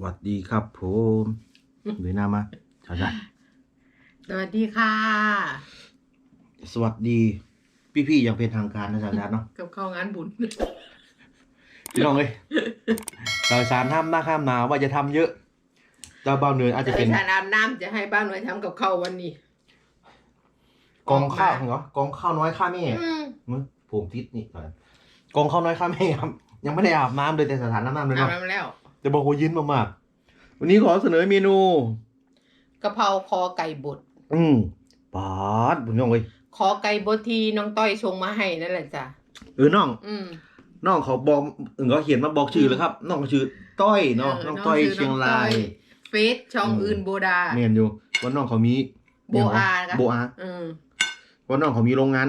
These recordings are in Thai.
สวัสดีครับผมเวียดนามมาชาวชาสวัสดีค่ะ สวัสดี พี่ๆอย่างเป็นทางการนะชาวชาเนาะกับเข้างานบุญพี่น้องเลยชาวชาห้ามหน้าข้ามหนาวว่าจะทำเยอะเจ้าเบาเหนืออาจจะแต่เป็นชาน้ำน้ำจะให้บ้านหน่วยทำกับข้าววันนี้ กองข้าวเหรอกองข้าวน้อยข้าแม่อืมมึงผมทิศนี่ก่อนกองข้าวน้อยข้าแม่ครับยังไม่ได้อาบน้ำเลยแต่สถานน้ำน้ำเลยอาบเนาะน้ำแล้ว จะบอกว่ายินมากๆ วันนี้ขอเสนอเมนูกะเพราคอไก่บดอืมปาดพี่น้องเลยคอไก่บดที่น้องต้อยชงมาให้นั่นแหละจ้ะเออน้อง อืมน้องเขาบอกเออเขาเขียนมาบอกชื่อเลยครับ น้องเขาชื่อต้อยเนาะเออน้องน้องต้อยชื่อเชียงรายน้องต้อยเฟซช่องอืมอื่นโบดาเมียนอยู่ว่าน้องเขามีโบอานะโบอาอืมว่าน้องเขามีโรงงาน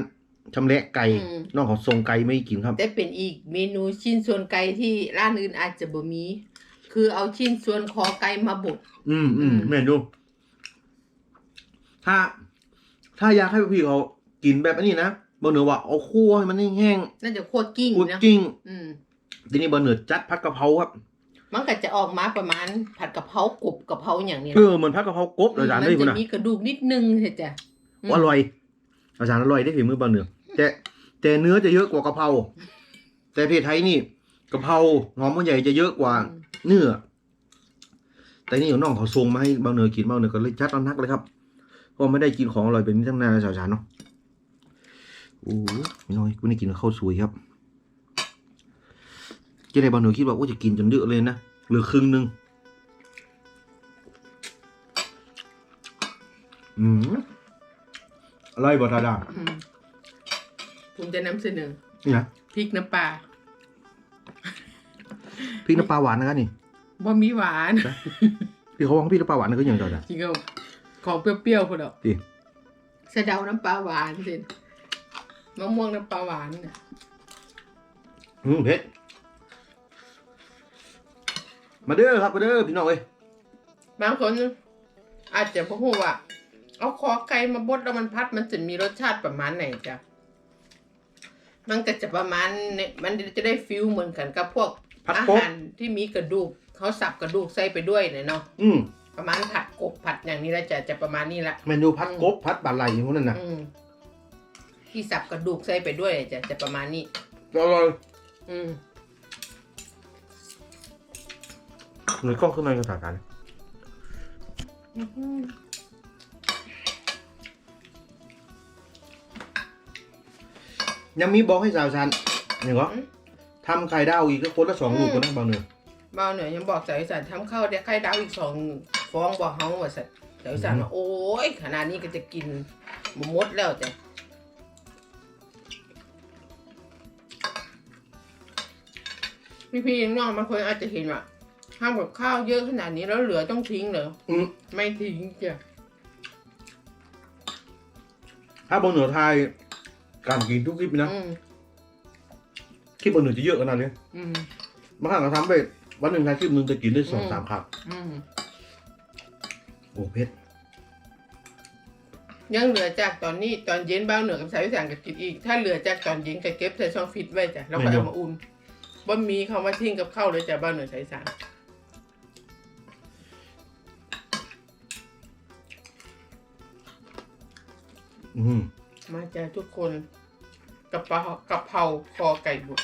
ชำแหละไก่อืมน้องเขาส่งไก่ไม่กินครับ แต่เป็นอีกเมนูชิ้นส่วนไก่ที่ร้านอื่นอาจจะบ่มี คือเอาชิ้นส่วนคอไก่มาบด อืมอืมอืมเมียนอยู่ถ้า ถ้าอยากให้พี่เขากินแบบอันนี้นะบอเหนือว่าเอาคั่วให้มันแห้งน่าจะคั่วกิ้งๆคั่วนะกิ้งอืม ทีนี้บอเหนือจัดผัดกะเพราครับมันก็จะออกมาประมาณผัดกะเพรากบกะเพราอย่างนี้เออเหมือนผัดกะเพรากบเลยจานมัได้จะคุณนะมีกระดูกนิดนึงเห็นจ้ะ อืม อร่อย อาจารย์อร่อยได้ฝีมือบอเหนือแต่แต่เนื้อจะเยอะกว่ากะเพราแต่เพจไทยนี่กะเพราหอมหัวใหญ่จะเยอะกว่า เนื้อ แต่นี่น้องเขาส่งมาให้เบาเนยกินเบาเนยก็เลยจัดเอานักเลยครับเพราะไม่ได้กินของอร่อยแบบนี้ตั้งนานแล้วสาวชานเนาะโอ้ยไม่น้อยกูนี่กินข้าวสวยครับเจะได้เบาเนยคิดว่าโอ้จะกินจนเยอะเลยนะเหลือครึ่งหนึงอืมอร่อยบ่ทาดาอืมผมจะนำเสนอนี่นะพริกน้ำปลาพ ริกน้ำปลาหวานนะครับนี่บ่มีหวานพี่เขาว่าพริกน้ำปลาหวานนี่ก็อย่างเดียวนะจริงก็ของเปรี้ยวๆพอดอกดิสะเดาน้ำปลาหวานสิมะม่วงน้ำปลาหวานน่ะอืมเผ็ดมาเด้อครับมาเด้อพี่น้องเอ้ยบางคนอาจจะพหูว่าเอาคอไก่มาบดแล้วมันพัดมันจะมีรสชาติประมาณไหนจ้ะมันก็จะประมาณเนี่ยมันจะได้ฟิลเหมือนกันกับพวก ผัดอากบ หารที่มีกระดูกเขาสับกระดูกใส่ไปด้วยเนี่ยเนาะอืมประมาณผัดกบผัดอย่างนี้แล้วจะจะประมาณนี้ละ เมนูพัดกบพัดปลาไหลอย่างนั้นน่ะอืมที่สับกระดูกใส่ไปด้วยจะจะประมาณนี้ อร่อยอืมหน่วยกล้องขึ้นมาในสถานการณ์ยังมีบอกให้สาวชันอย่างเหรอ ทำไข่ดาวอีกก็คนละสองลูกคนนะบางเนือเบาหน่อยยังบอกสาวอีสานทำข้าวเดี๋ยวไข่ดาวอีกสองฟองบอกเฮาว่าสัตว์สาวอีสานว่าโอ้ยขนาดนี้ก็จะกินบ่หมดแล้วจ้ะพี่พี่ๆน้องบางคนอาจจะเห็นว่าทำกับข้าวเยอะขนาดนี้แล้วเหลือต้องทิ้งเหรออืมไม่ทิ้งจ้ะถ้าบางเหนือไทยการกินทุกคลิปนะ อืม คลิปบางเหนือจะเยอะขนาดนี้อืม บางครั้งเราทำไปวันหนึ่งทายคลิปหนึ่งจะกินได้สองอืม สามครั้งอืมโอ้เผ็ดยังเหลือจากตอนนี้ตอนเย็นบ้าวเหนือกับสายวิสานก็กินอีก ถ้าเหลือจากตอนเย็นก็เก็บใส่ช่องฟิตไว้จ้ะแล้วก็เอามาอุ่นบ่มีคำว่าทิ้งกับข้าวเลยจ้ะบ้าวเหนือสายวิสานอืมมาจ้ะทุกคน กะเพรากะเพราคอไก่บด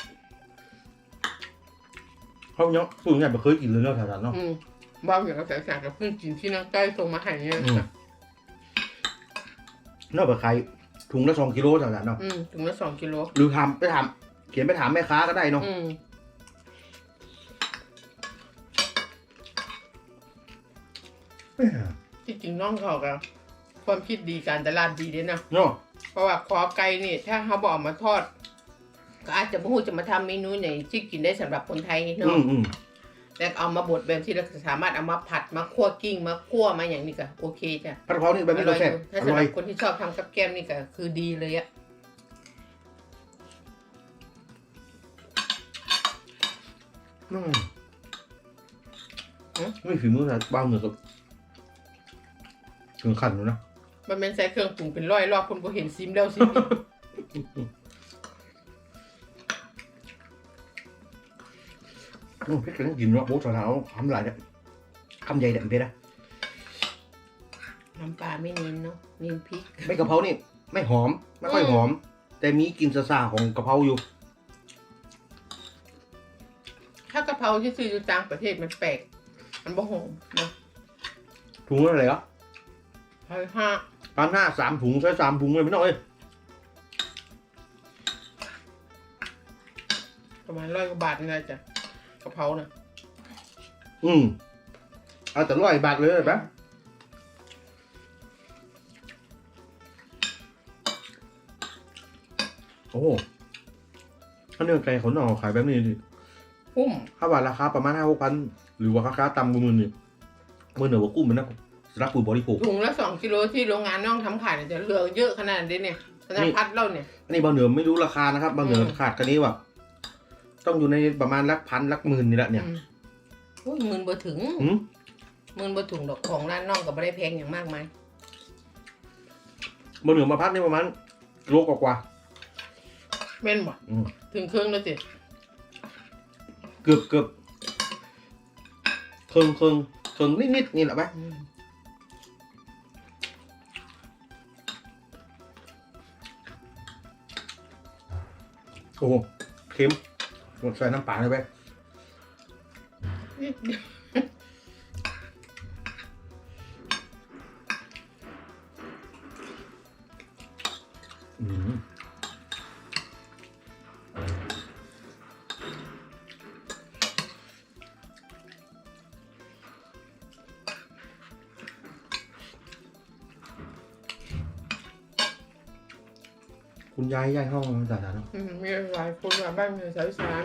เขาเนาะสูงใหญ่ไม่เคยกินเลยเนาะแถวนั้นเนาะอืมบ้าวเหนือกับสายวิสานกับเพิ่งกินที่น้องต้อยส่งมาให้เนี่ยอืมจ้ะนอกจากใครถุงละสองกิโลแถวนั้นเนาะอืมถึงละสองกิโลหรือทำไปถามเขียนไปถามแม่ค้าก็ได้เนาะอืมที่จริงน้องเขากับความคิดดีการตลาดดีเด้นะเนาะ เพราะว่าคอไก่นี่ถ้าเขาบอกเอามาทอด ก็อาจจะไม่รู้จะมาทำเมนูไหนที่กินได้สำหรับคนไทยอืเนาะมอืมแต่เอามาบดแบบที่เราสามารถเอามาผัดมาคั่วกิ้งมาคั่วมาอย่างนี้ก็โอเคจ้ะผัดกะเพรานี่แบบอนี้ร่ก็อยอแซ่บยู่ถ้าอสำหร่อรัยบคนที่ชอบทำกับแกล้มนี่ก็คือดีเลยอะอืมไม่ฝีมือแต่บ้างเหมือนกับถึงขันอยู่นะ มันเป็นใส่เครื่องปรุงเป็นร้อยรอบคนก็เห็นซิมแล้วซิมอีกอืมพี่ก็ต้องกินเนาะโบ๊ทสาวๆทำหลายเนี่ยคำใหญ่แดมเพชรนะน้ำปลาไม่เน้นเนาะเน้นพริก ไม่กะเพรานี่ ไม่หอม ไม่ค่อยหอม แต่มีกลิ่นซ่าๆของกะเพราอยู่ ถ้ากะเพราที่ซื้ออยู่ต่างประเทศมันแปลก มันบ่หอมเนาะถุงละไร่เหรอพันห้า พันห้าสามถุงใช้สามถุงเลยไม่ต้องเลยประมาณร้อยกว่าบาทนี่แหละจ้ะกะเพราน่ะอืมเอาแต่ร้อยบาทเลยปะโอ้ถ้าเนื้อไก่เขาหน่อขายแบบนี้ดิคุ้ม ถ้าว่าราคาประมาณห้าหกพันหรือว่าราคาต่ำกว่าหมื่นนี่เมื่อเหนือว่ากุ้มมันนะสำห รับผู้บริโภคถุงละสองกิโลที่โรงงานน้องทำขายเนี่ยจะเหลือเยอะขนาดนี้เนี่ยธนาพัดเราเนี่ยอันนี้บางเหนือไม่รู้ราคานะครับบางเหนืออืมขาดกันนี้แบบต้องอยู่ในประมาณลักพันลักหมื่นนี่แหละเนี่ยอืมโอ้ยหมื่นบ่ถึงหืมหมื่นบ่ถึงดอกของร้านน้องก็บ่ได้แพงอย่างมากมายบางเหนือมาพัดนี่ประมาณโลกว่าแม่นบ่ๆอืมถึงครึ่งแล้วสิเกือบเกือบเคิงเคิงเคิงนิดนิดๆนี่แหละไหม โอ้โหเค็มใส่น้ำปลาเลยไป ยายย้ายห้องมาจากไหนเนาะอืมมีหลายคนว่าบ้านเมืองสาวอีสาน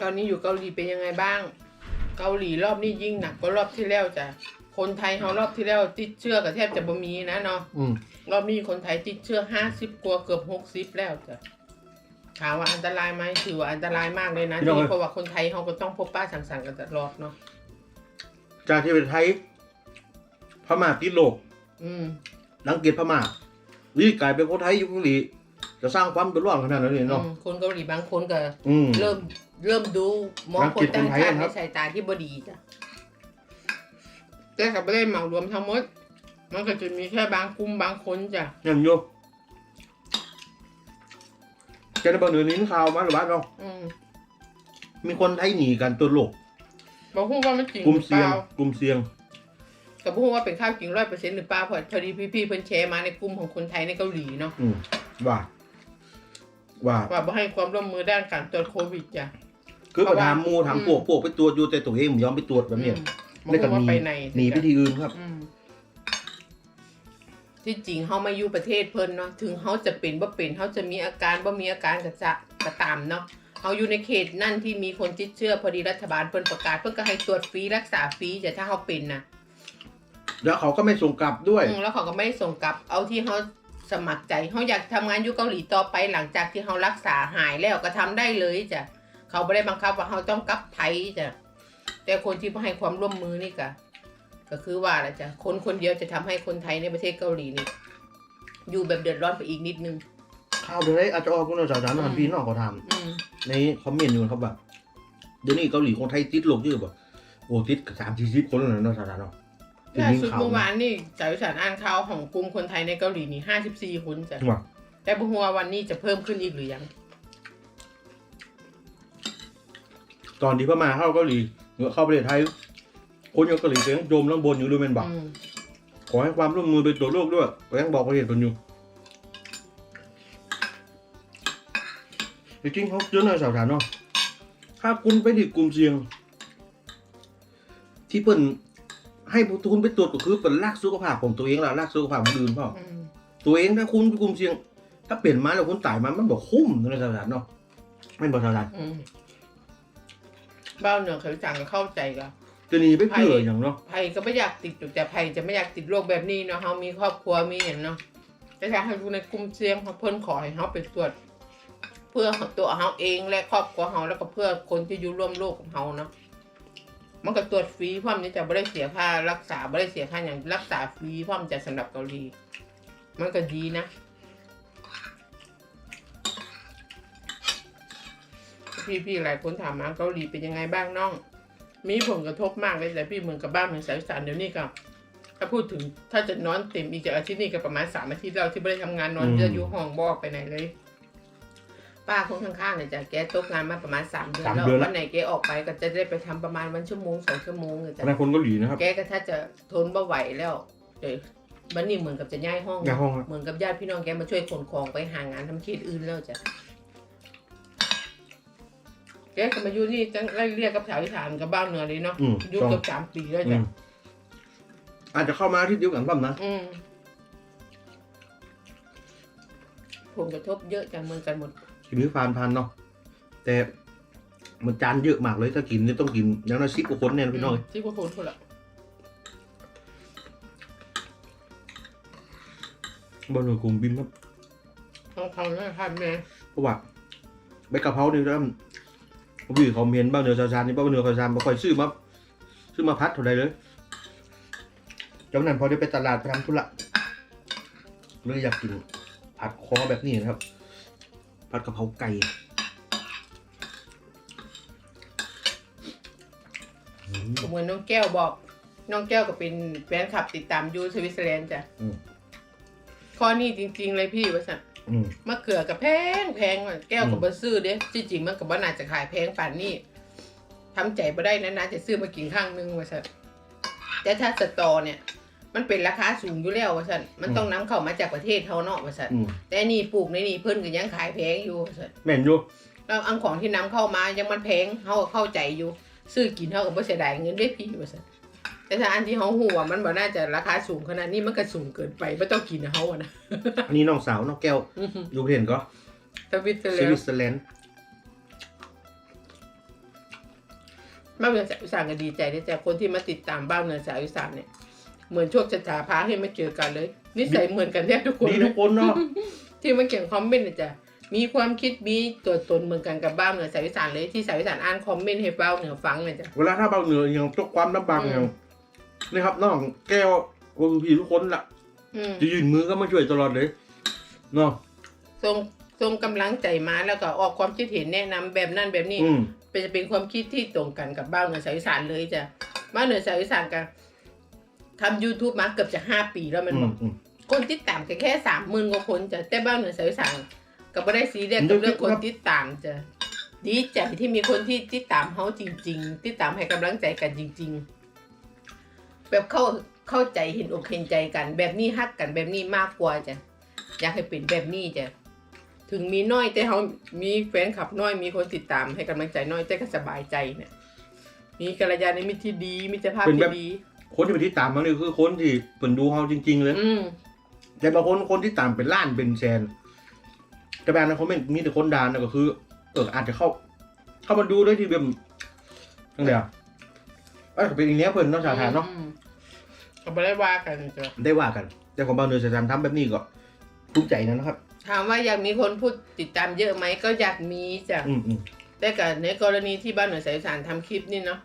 ตอนนี้อยู่เกาหลีเป็นยังไงบ้าง เกาหลีรอบนี้ยิ่งหนักกว่ารอบที่แล้วจ้ะคนไทยเขารอบที่แล้วติดเชื้อกับแทบจะบ่มีนะเนาะอืมรอบนี้คนไทยติดเชื้อห้าสิบกว่าเกือบหกสิบแล้วจ้ะถามว่าอันตรายไหมถือว่าอันตรายมากเลยนะที่เพราะว่าคนไทยเขาก็ต้องพบป้าสังสรรค์กันตลอดเนาะจากที่เป็นไทยพม่าติดโลกอืมนังเกียจพม่า นี่กลายเป็นคนไทยอยู่เกาหลีจะสร้างความเดือดร้อนขนาดนั้นเลยเนาะ อืมคนเกาหลีบางคนก็อืม เริ่มเริ่มดูมองรังคเกีนยจต่างคนไทยชาตินะคในรับสายตาที่บดีจ้ะแต่กับไม่ได้เหมารวมทั้งหมด มันก็จะมีแค่บางกลุ่มบางคนจ้ะยังอยู่จะได้บอกเหนือนี้ข่าวมาหรือบ้านเราอืมมีคนไทยหนีกันตัวโลกบอกพูดว่ามันจริงกลุ่มหรือเปเสี่ยงล่ากลุ่มเสี่ยง กับพูดว่าเป็นข้าวจริงร้อยเปอร์เซ็นต์หรือเปล่าพอพอดีพี่ๆเพิ่นแชร์มาในกลุ่มของคนไทยในเกาหลีเนาะอืมว่าว่าว่าบ่ให้ความร่วมมือด้านการตรวจโควิดจ้ะ คือเพประราะว่าถามหมูถามอืมพวกพวกไปตรวจอยู่แต่ตัวเองไม่ยอมไปตรวจแบบเนี้ยอืมแล้วก็บอกหนีว่าไปไหน หนีไปที่อื่นครับ อืมที่จริงเฮามาอยู่ประเทศเพิ่นเนาะถึงเฮาจะเป็นบ่เป็นเฮาจะมีอาการบ่มีอาการก็จะก็ตามเนาะเฮาอยู่ในเขตนั่นที่มีคนติดเชื้อพอดีรัฐบาลเพิ่นประกาศเพิ่นก็ให้ตรวจฟรีรักษาฟรีจ้ะถ้าเฮาเป็นนะ แล้วเขาก็ไม่ส่งกลับด้วย อืมแล้วเขาก็ไม่ได้ส่งกลับเอาที่เขาสมัครใจเขาอยากทำงานอยู่เกาหลีต่อไปหลังจากที่เขารักษาหายแล้วก็ทำได้เลยจ้ะเขาไม่ได้บังคับว่าเขาต้องกลับไทยจ้ะแต่คนที่ไม่ให้ความร่วมมือนี่ก็ก็คือว่าแหละจ้ะคนคนเดียวจะทำให้คนไทยในประเทศเกาหลีนี่อยู่แบบเดือดร้อนไปอีกนิดนึงข่าวเดี๋ยวนี้อาจจะออกคุณสาวสารนพี่น้องเขาทอืมำในคอมเมนต์อยู่นะครับว่าเดี๋ยวนี้เกาหลีคนไทยติดโลกเยอะบ่โอ้ติดสามสี่สิบคนแล้วนะเนาะสาวสารเนาะถึง ล่ายิงสุดข่าวเมื่อวานนี่สายวิสารอ่านข่าวของกลุ่มคนไทยในเกาหลีนี่ห้าสิบสี่คนจ้ะว่าแต่บุหัวาวันนี้จะเพิ่มขึ้นอีกหรือยัง ตอนที่พม่าเข้าเกาหลีเหนือเข้าประเทศไทยคนอยู่เกาหลีเสียงโจมแล้วบนอยู่ด้วยแม่นบอกอืมขอให้ความร่วมมือเป็นตัวโลกด้วยก็ยังบอกประเทศคนอยู่จริงๆเขาเยอะนะสาวสารเนาะถ้าคุณไปที่กลุ่มเสี่ยง ที่เปิ่น ให้คุณไปตรวจก็คือเป็นรักสุขภาพของตัวเองและรักสุขภาพคนอื่นเปล่าอืมตัวเองถ้าคุณเป็นกลุ่มเสี่ยง ถ้าเปลี่ยนมาแล้วคุณตายมามันบอกคุ้มนะสาวสารเนาะไม่นบอกสาวสารอืมบ้านเหนือเขาจังก็เข้าใจกันจะหนีไปเพื่ออย่างเนาะไผ่ก็ไม่อยากติดอยู่แต่ไผ่จะไม่อยากติดโรคแบบนี้เนาะเฮามีครอบครัวมีอย่างเนาะแต่ถ้าให้อยู่ในกลุ่มเสี่ยงเขาเพิ่นขอให้เฮาไปตรวจเพื่อตัวเฮาเองและครอบครัวเฮาแล้วก็เพื่อคนที่อยู่ร่วมโลกของเฮาเนาะ มันก็ตรวจฟรีพร้อมนี่จะไม่ได้เสียค่ารักษาไม่ได้เสียค่าอย่างรักษาฟรีพร้อมจะสำหรับเกาหลี มันก็ดีนะพี่ๆหลายคนถามมาเกาหลีเป็นยังไงบ้างน้อง มีผลกระทบมากเลยแต่พี่เมืองกับบ้านเมืองสายอีสานเดี๋ยวนี้ก็ถ้าพูดถึงถ้าจะนอนเต็มอีกจากอาทิตย์นี้ก็ประมาณสามอาทิตย์แล้วที่ไม่ได้ทำงานนอนจะอยู่ห้องบอกไปไหนเลย ป้าคนข้างๆเนี่ยจ้ะแกตกงานมาประมาณสามเดือนสามแล้วเดือนละ วันไหนแกออกไปก็จะได้ไปทำประมาณวันชั่วโมงสองชั่วโมงเลยคจ้ะณะคนเกาหลีนะครับ แกก็ถ้าจะทนบ่ไหวแล้วเดี๋ยวบันนี้เหมือนกับจะย้ายห้อง ย้ายห้องครับเหมือนกับญาติพี่น้องแกมาช่วยขนของไปหางานทำที่อื่นแล้วจ้ะแกก็มาอยู่นี่จังไล่เรียกกับแถวอีสานกับบ้านเหนือเลยเนาะอืมอยู่ต้องเกือบสามปีแล้วอืจ้ะมอาจจะเข้ามาที่เดียวกันบ้างนะอืมผลกระทบเยอะจังเหมือนกันหมด กินมื้อฟานพันเนาะแต่มันจานเยอะมากเลยถ้ากินเนี่ยต้องกินอย่างน้อยสิบกว่าคนเนี่ยพี่น้องที่พวกคุณพูดละบนหัวกลุ่มบินครับต้องทำให้ทำเลยเพราะว่าใบกะเพราเนี่ยแล้ววิ่งเขาเมียนบ้างเนื้อซาซานนี่บ้างเนื้อซาซานมาคอยซื้อมาซื้อมาพัดเท่าใดเลยจากนั้นพอได้ไปตลาดไปทำธุระเลยอยากกินผัดคอแบบนี้นะครับ ผัดกะเพราไก่อืมเหมือนน้องแก้วบอก น้องแก้วก็เป็นแฟนคลับติดตามยูสวิตเซอร์แลนด์จ้ะอืมข้อนี้จริง ๆ เลยพี่ว่าสันอืมมะเขือกับแพงแพงว่ะแก้วกับบะซื้อเด้ที่จริงมันกับว่าน่าจะขายแพงป่านนี้ทำใจบ่ได้นะนะจะซื้อมากินข้างนึงว่าสันแต่ถ้าสตอเนี่ย มันเป็นราคาสูงอยู่แล้วว่าสันมันต้องนำเข้ามาจากประเทศเขาเนาะว่าสันอืม แต่นี่ปลูกในนี่เพิ่นก็ยังขายแพงอยู่ว่าสันแม่นอยู่แล้วอังของที่นำเข้ามายังมันแพงเขาก็เข้าใจอยู่ ซื้อกินเท่ากับว่าเสียดายเงินได้พี่ว่าสันแต่ถ้าอันที่เขาหัวมันบ่น่าจะราคาสูงขนาดนี้มันก็สูงเกินไปไม่ต้องกินเขาอะนะ อันนี้น้องสาวน้องแก้วอื้อหืออยู่ประเทศก็สวิตเซอร์สแลนวิตด์เซอร์แลนด์บ้านเมืองสาวอีสานก็ดีใจที่แต่คนที่มาติดตามบ้านเมืองสาวอีสานเนี่ย เหมือนโชคชะตาพาให้มาเจอกันเลย นิสัยเหมือนกันแทบทุกคนดีเลทุยกคนเนาะที่มาเขียนคอมเมนต์เนี่ยจ้ะมีความคิดมีตัวตนเหมือนกันกับบ้านเมืองสาวอีสานเลยที่สาวอีสานอ่านคอมเมนต์ให้เบ้าเหนือฟังเนี่ยจ้ะเวลาถ้าเบาเหนืออย่างตกความลำบากอืมอย่างนี่ครับน้องแก้วโอ้พี่ทุกคนละอืมจะยืนมือก็มาช่วยตลอดเลยเนาะทรงทรงกำลังใจมาแล้วก็ออกความคิดเห็นแนะนำแบบนั้นแบบนี้อืมเป็นจะเป็นความคิดที่ตรงกันกับบ้านเหนือสาวอีสานเลยจ้ะบ้านเหนือสาวอีสานกัน ทำ YouTube มาเกือบจะห้าปีแล้วมันอืบอมกอืม คนติดตามก็แค่สามหมื่นกว่าคนจ้ะแต่บ้านเหนือสาวอีสานก็ไม่ได้ซีเรียสกับเรื่องคนติดตามจ้ะดีใจที่มีคนที่ติดตามเขาจริง ๆ ติดตามให้กำลังใจกันจริง ๆ แบบเข้าเข้าใจเห็นอกเห็นใจกัน แบบนี้ฮักกันแบบนี้มากกว่าจ้ะอยากให้เป็นแบบนี้จ้ะถึงมีน้อยแต่เขามีแฟนคลับน้อยมีคนติดตามให้กำลังใจน้อยแต่ก็สบายใจเนี่ยมีกัลยาณมิตรที่ดีมิตรภาพที่ดี คนที่ไปที่ตามมันนี่คือคนที่เปิดดูเขาจริง ๆ เลย อืมแต่บางคนคนที่ตามเป็นล้านเป็นแสนแต่บางนะคอมเมนต์มีแต่คนด่านะก็คือ เอออาจจะเข้า เข้ามาดูด้วยที่แบบทั้งเดียวเออเป็นอย่างเนี้ยเพิ่นเนอกจากฐานเนาะอืมก็ไม่ได้ว่ากันจ้ะได้ว่ากัน แต่ของบางเนือสถานทำแบบนี้ก็ภูมิใจนะครับ ถามว่าอยากมีคนพูดติดตามเยอะไหมก็อยากมีจ้ะอืมอืมแต่กับในกรณีที่บ้านหน่วยสายสารทำคลิปนี่เนาะ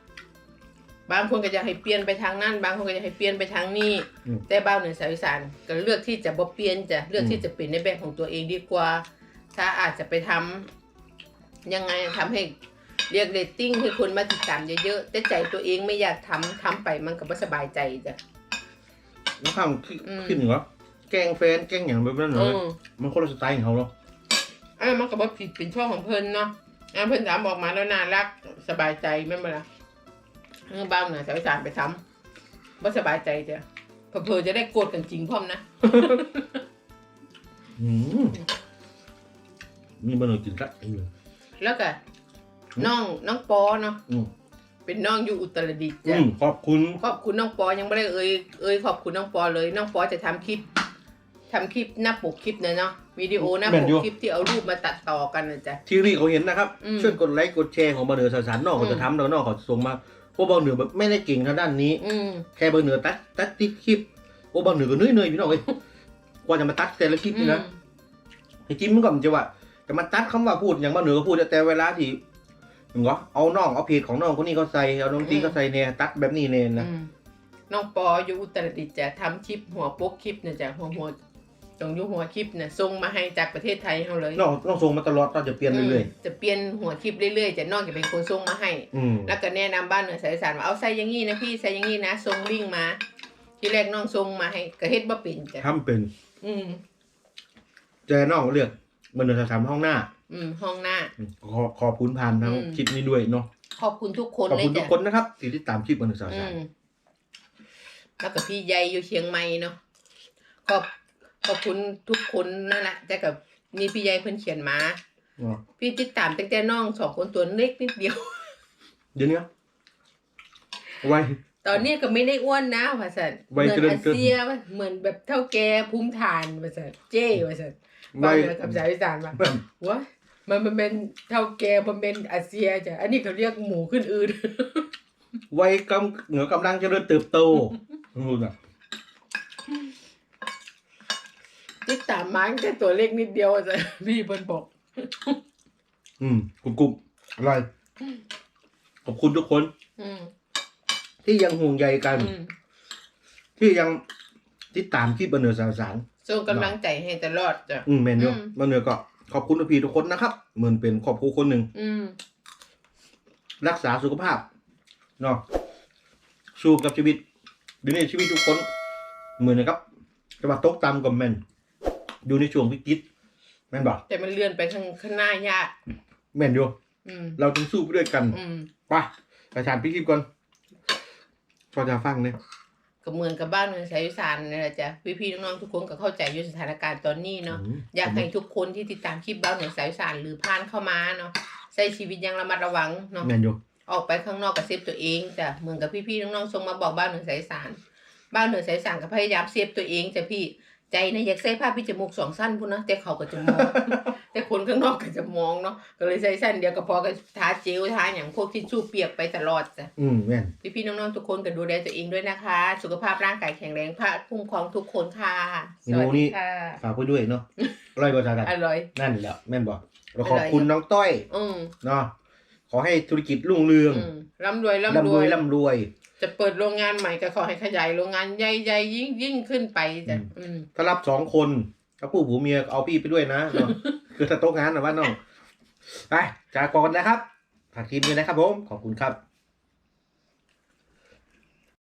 บางคนก็อยากให้เปลี่ยนไปทางนั้น บางคนก็อยากให้เปลี่ยนไปทางนี้ อืม แต่บ้านหน่วยสายสารก็เลือกที่จะบ่เปลี่ยนจ้ะเลือกที่จะเป็นในแบบของตัวเองดีกว่า ถ้าอาจจะไปทำยังไงทำให้เรียกเรตติ้งให้คนมาติดตามเยอะๆแต่ใจตัวเองไม่อยากทำทำไปมันก็บ่สบายใจจ้ะ แล้วข้างขึ้นอืม ขึ้นเหรอแกล้งแฟนแกล้งอย่างแบบนั้นเหรอือมมันคนละสไตล์ของเขาเนาะอันนั้นมันก็บ่ผิดเป็นช่องของเพิ่นเนาะอันเพิ่นถามออกมาแล้วน่ารักสบายใจแม่นบ่ล่ะ เออบ้านน่ะสายสารไปทำบ่สบายใจจ้ะเผื่อๆจะได้โกรธกันจริงพร้อมนะ อืมมีบางเนือกินละไอ้เลยแล้วก็น้องน้องปอเนาะอืมเป็นน้องอยู่อุตรดิตถ์อืจ้ะมขอบคุณ ขอบคุณน้องปอยังไม่ได้เอ่ยเอ่ยขอบคุณน้องปอเลย น้องปอจะทำคลิปทำคลิปหน้าปกคลิปเนี่ยเนาะวิดีโอหน้าปกคลิปที่เอารูปมาตัดต่อกันนะจ๊ะ ที่นี่เขาเห็นนะครับ อืมช่วยกดไลค์กดแชร์ของบางเนือสสารนอกเขาอืจะมทำแล้วนอกเขาส่งมา พวกบางเนือแบบไม่ได้เก่งทางด้านนี้ อืมแค่บางเนือตัดตัดติดคลิปโอ้บางเนือก็เหนื่อยเหนื่อยๆพี่น้องเอ้ยกว่าจะมาตัดแต่ละคลิปนี่นะจริงๆมันก็มันจะว่าจะมาตัดคำว่าพูดอย่างบ้านเหนือก็พูดแต่เวลาที่เหรอเอาน้องเอาเพจของน้องคนนี้เขาใส่เอาน้องตีเขาใส่เนี่ยตัดแบบนี้เนี่ยนะ อืมน้องปออยู่อุตรดิตถ์จะทำคลิปหัวโป๊กคลิปเนี่ยจ้ะหัวหัว ตรงอยุหัวคลิปเนี่ยส่งมาให้จากประเทศไทยเขาเลยน้องน้องส่งมาตลอดเราจะเปลี่ยนเรื่อยมจะเปลี่ยนหัวคลิปเรื่อยๆ จะน้องจะเป็นคนส่งมาให้ๆอืมแล้วก็แนะนำบ้านเหนือสายสารว่าเอาใส่อยังงี้นะพี่ใส่อยังงี้นะส่งลิงก์มา ที่แรกน้องส่งมาให้ก็เฮ็ดบ่เป็นจ้ะทำเป็นอืม แจน้องเลือกมันเดินสามห้องหน้าอืม ห้องหน้า อืมขอขอบคุณผ่านทั้งอืม คลิปนี้ด้วยเนาะขอบคุณทุกคนขอบเลยคุณทุจ้ะกคนนะครับที่ติดตามคลิปมันเดินสามอืมแล้วก็พี่ใหญ่อยู่เชียงใหม่เนาะขอบ ขอบคุณทุกคนนั่นแหละแต่กับนี่พี่ใหญ่เพิ่นเขียนมา พี่ติดตามตั้งแต่น้องสองคนตัวเล็กนิดเดียว เดี๋ยวนี้ไวตอนนี้ก็ไม่ได้อ้วนนะว่าสันเหวัยมือนเจริญอาเกินเซียว่าเหมือนแบบเท่าแกภูมิฐานว่าสันเจ้ว่าสันไวบ้านเหนือกับสายอีสานว่าว่ามันมันเป็นเท่าแกมันเป็นอาเซียจ้ะอันนี้เขาเรียกหมูขึ้นอื่น ไวกำเหนือกำลังเจริญเติบโตรู้นะ ติดตามมาตั้งแต่ตัวเล็กนิดเดียวจ้ะพี่เพิ่นบอกอืมกรุบกรุบอร่อยขอบคุณทุกคน อืมที่ยังห่วงใยกัน อืมที่ยังติดตามคลิปบันเนือสารสารส่งกำลังใจให้ตลอดจ้ะ อืมแมนยูอืม บันเนือก็ขอบคุณพี่ทุกคนนะครับ เหมือนเป็นครอบครัวคนหนึ่ง อืม รักษาสุขภาพเนาะสู้กับชีวิตเดี๋ยวนี้ชีวิตทุกคน เหมือนนะครับจะมาตกตามกับแมน อยู่ในช่วงวิกฤตแมนบอกแต่มันเลื่อนไปข้างข้างหน้ายากแมนอยู่อืมเราต้องสู้ไปด้วยกันอืมไปไปทานพี่คลิปก่อนพอจะฟังเนี่ยก็เหมือนกับบ้านเมืองสายอีสานนี่แหละจ้ะพี่ๆน้องๆทุกคนก็เข้าใจอยู่สถานการณ์ตอนนี้เนาะอืมอยากให้ทุกคนที่ติดตามคลิปบ้านเหนือสายอีสานหรือผ่านเข้ามาเนาะใช้ชีวิตอยังระมัดระวังเนาะแมนอยู่ออกไปข้างนอกกับเซฟตัวเองจ้ะเหมือนกับพี่ๆน้องๆส่งมาบอกบ้านเหนือสายอีสานบ้านเหนือสายอีสานก็พยายามเซฟตัวเองจ้ะพี่ ใจนะอยากใส่ผ้าปิดจมูกสองสั้นพุ่นนะแต่เขาก็จะมอง แต่คนข้างนอกก็จะมองเนาะก็เลยใส่สั้นเดียวก็พอก็ทาเจลทาอย่างพวกที่ชู่เปียกไปตลอดจ้ะอืมแม่นพี่พี่ๆน้องๆทุกคนก็ดูแลตัวเองด้วยนะคะ สุขภาพร่างกายแข็งแรงพระคุ้มครองทุกคนค่ะสวัสดีค่ะฝากไว้ด้วยเนาะอร่อยกว่ากันอร่อย นั่นแหละแม่นบอกเราขอบอร่อยคุณน้องต้อยอืมเนาะขอให้ธุรกิจรุ่งเรืองอืมร่ำรวยร่ำรร่ำรววยยร่ำรวย จะเปิดโรงงานใหม่ก็ขอให้ขยายโรงงานใหญ่ๆยิ่งยิ่งขึ้นไปจ้ะอืมถ้ารับสองคนถ้าผู้ผัวเมียเอาพี่ไปด้วยนะเนาะคือถ้าโต๊ะงานนะว่าน้องไปจากก่อนนะครับฝากทีมด้วยนะครับผมขอบคุณครับ